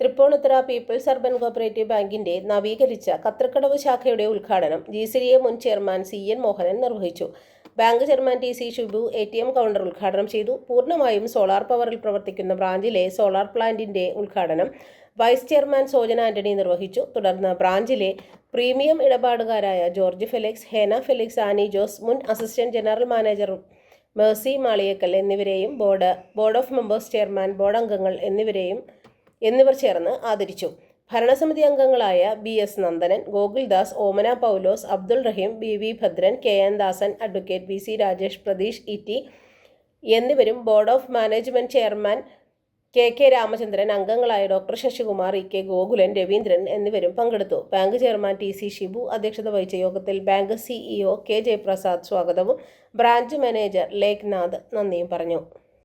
Tripunithura people's urban cooperative ബാങ്കിന്റെ നവീകരിച്ച കത്രക്കടവ് ശാഖയുടെ ഉദ്ഘാടനം ജി സി എ മുൻ ചെയർമാൻ സി എൻ മോഹനൻ നിർവഹിച്ചു. Bank chairman T C Shibu A T M counter ഉദ്ഘാടനം ചെയ്തു. പൂർണമായും സോളാർ പവറിൽ പ്രവർത്തിക്കുന്ന ബ്രാഞ്ചിലെ സോളാർ പ്ലാന്റിന്റെ ഉദ്ഘാടനം വൈസ് ചെയർമാൻ സോജന ആന്റണി നിർവഹിച്ചു. തുടർന്ന് ബ്രാഞ്ചിലെ പ്രീമിയം ഇടപാടുകാരായ ജോർജ് ഫെലിക്സ് ഹേന ഫെലിക്സ് ആനി ജോസ് മുൻ assistant general manager Mercy Maliyakkal എന്നിവരെയും board board of members chairman board അംഗങ്ങൾ എന്നിവരെയും എന്നിവർ ചേർന്ന് ആദരിച്ചു. ഭരണസമിതി അംഗങ്ങളായ B S Nandanan Gokuldas Omana Paulose Abdul Rahim B V Bhadran K N Dasan advocate V C Rajesh Pratheesh E T എന്നിവരും board of management chairman K K Ramachandran അംഗങ്ങളായ doctor Sasikumar E K Gokulan Raveendran എന്നിവരും പങ്കെടുത്തു. Bank chairman T C Shibu അധ്യക്ഷത വഹിച്ച യോഗത്തിൽ bank CEO K Jayaprasad സ്വാഗതവും branch manager ലേഖ്നാഥ് നന്ദിയും പറഞ്ഞു.